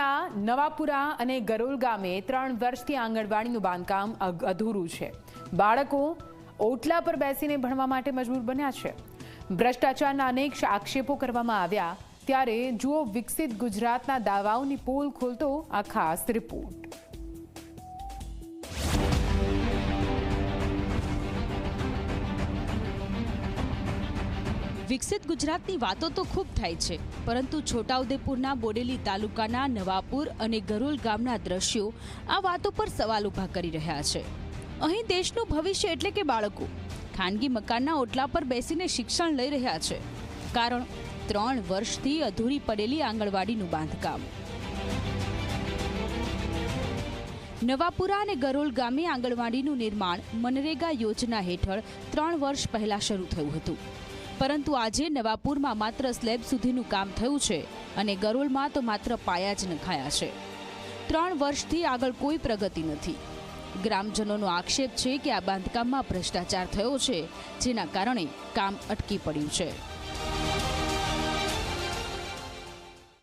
તાલુકાના નવાપુરા અને ગરોલ ગામે ત્રણ વર્ષથી આંગણવાડીનું બાંધકામ અધૂરું છે. બાળકો ઓટલા પર બેસીને ભણવા માટે મજબૂર બન્યા છે. ભ્રષ્ટાચારના અનેક આક્ષેપો કરવામાં આવ્યા. ત્યારે જુઓ વિકસિત ગુજરાતના દાવાઓની પોલ ખોલતો આ ખાસ રિપોર્ટ. વિકસિત ગુજરાતની વાતો તો ખૂબ થાય છે, પરંતુ છોટાઉદેપુરના બોડેલી તાલુકાના નવાપુર અને ગરોલ ગામના દ્રશ્યો આ વાતો પર સવાલ ઊભા કરી રહ્યા છે. અહીં દેશનું ભવિષ્ય એટલે કે બાળકો. ખાનગી મકાનના ઓટલા પર બેસીને શિક્ષણ લઈ રહ્યા છે. કારણ ત્રણ વર્ષથી અધૂરી પડેલી આંગણવાડીનું બાંધકામ. નવાપુરા અને ગરોલ ગામે આંગણવાડીનું નિર્માણ મનરેગા યોજના હેઠળ ત્રણ વર્ષ પહેલા શરૂ થયું હતું. પરંતુ આજે નવાપુરમાં માત્ર સ્લેબ સુધીનું કામ થયું છે અને ગરોલમાં તો માત્ર પાયા જ નખાયા છે. ત્રણ વર્ષથી આગળ કોઈ પ્રગતિ નથી. ગ્રામજનોનો આક્ષેપ છે કે આ બાંધકામમાં ભ્રષ્ટાચાર થયો છે, જેના કારણે કામ અટકી પડ્યું છે.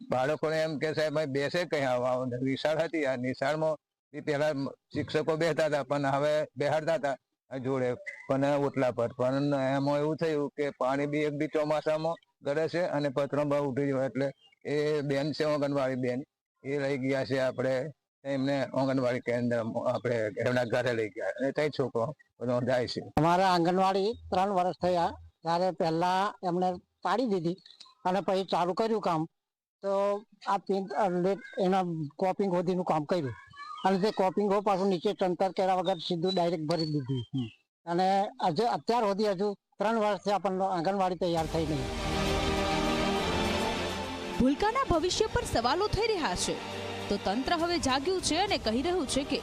બાળકોને એમ કે સાહેબ બેસે કઈ આવા. નિશાળ હતી. આ નિશાળમાં પેલા શિક્ષકો બેહતા હતા, પણ હવે બેહાડતા હતા. જોડે પણ ઓટલા પર. પણ એમાં એવું થયું કે પાણી બી એક બી ચોમાસામાં ગળે છે અને પતરો બહુ ઉઠી જાય એટલે એ બેન છે આંગણવાડી બેન, એ લઈ ગયા છે આપણે એમને આંગણવાડી કેન્દ્ર આપણે એમના ઘરે લઈ ગયા. અને ત્યાં છોકરો બધો જાય છે. અમારા આંગણવાડી ત્રણ વર્ષ થયા, ત્યારે પહેલા એમણે પાડી દીધી અને પછી ચાલુ કર્યું કામ. તો આ એના કોપિંગ સુધીનું કામ કર્યું. અને તે કોપિંગ પાછું નીચે ચંતર કર્યા વગર સીધું ડાયરેક્ટ ભરી દીધું. અને હજુ અત્યાર સુધી હજુ ત્રણ વર્ષથી આપણને આંગણવાડી તૈયાર થઈ નહીં ભૂલકાના ભવિષ્ય પર સવાલો થઈ રહ્યા છે. તો તંત્ર હવે જાગ્યું છે અને કહી રહ્યું છે કે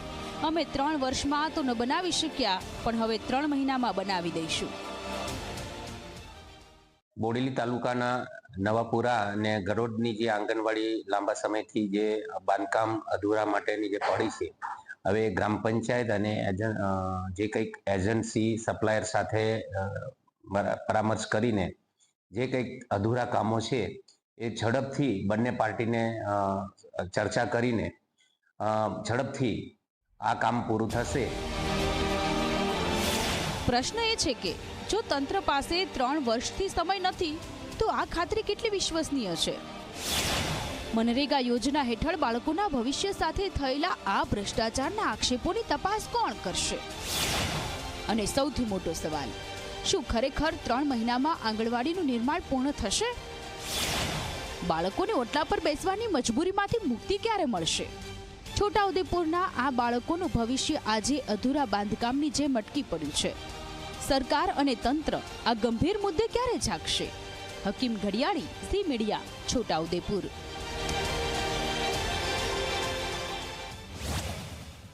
અમે ત્રણ વર્ષમાં તો ન બનાવી શક્યા પણ હવે ત્રણ મહિનામાં બનાવી દઈશું. બોડેલી તાલુકાના નવાપુરા અને ગરોડની જે આંગણવાડી લાંબા સમયથી જે બાંધકામ અધૂરા માટેની જે પડી છે, હવે ગ્રામ પંચાયત અને જે કંઈક એજન્સી સપ્લાયર સાથે પરામર્શ કરીને જે કંઈક અધૂરા કામો છે, એ ઝડપથી બંને પાર્ટીને ચર્ચા કરીને ઝડપથી આ કામ પૂરું થશે. પ્રશ્ન એ છે કે જો તંત્ર પાસે ત્રણ વર્ષથી સમય નથી, તો આ ખાતરી કેટલી વિશ્વસનીય છે? મનરેગા યોજના હેઠળ બાળકોના ભવિષ્ય સાથે થયેલા આ ભ્રષ્ટાચારના આક્ષેપોની તપાસ કોણ કરશે? અને સૌથી મોટો સવાલ, શું ખરેખર ત્રણ મહિનામાં આંગણવાડીનું નિર્માણ પૂર્ણ થશે? બાળકોને ઓટલા પર બેસવાની મજબૂરીમાંથી મુક્તિ ક્યારે મળશે? છોટાઉદેપુરના આ બાળકોનું ભવિષ્ય આજે અધૂરા બાંધકામની જેમ અટકી પડ્યું છે. સરકાર અને તંત્ર આ ગંભીર મુદ્દે ક્યારે જાગશે હકીમ ઘડિયાળી સી મીડિયા છોટાઉદેપુર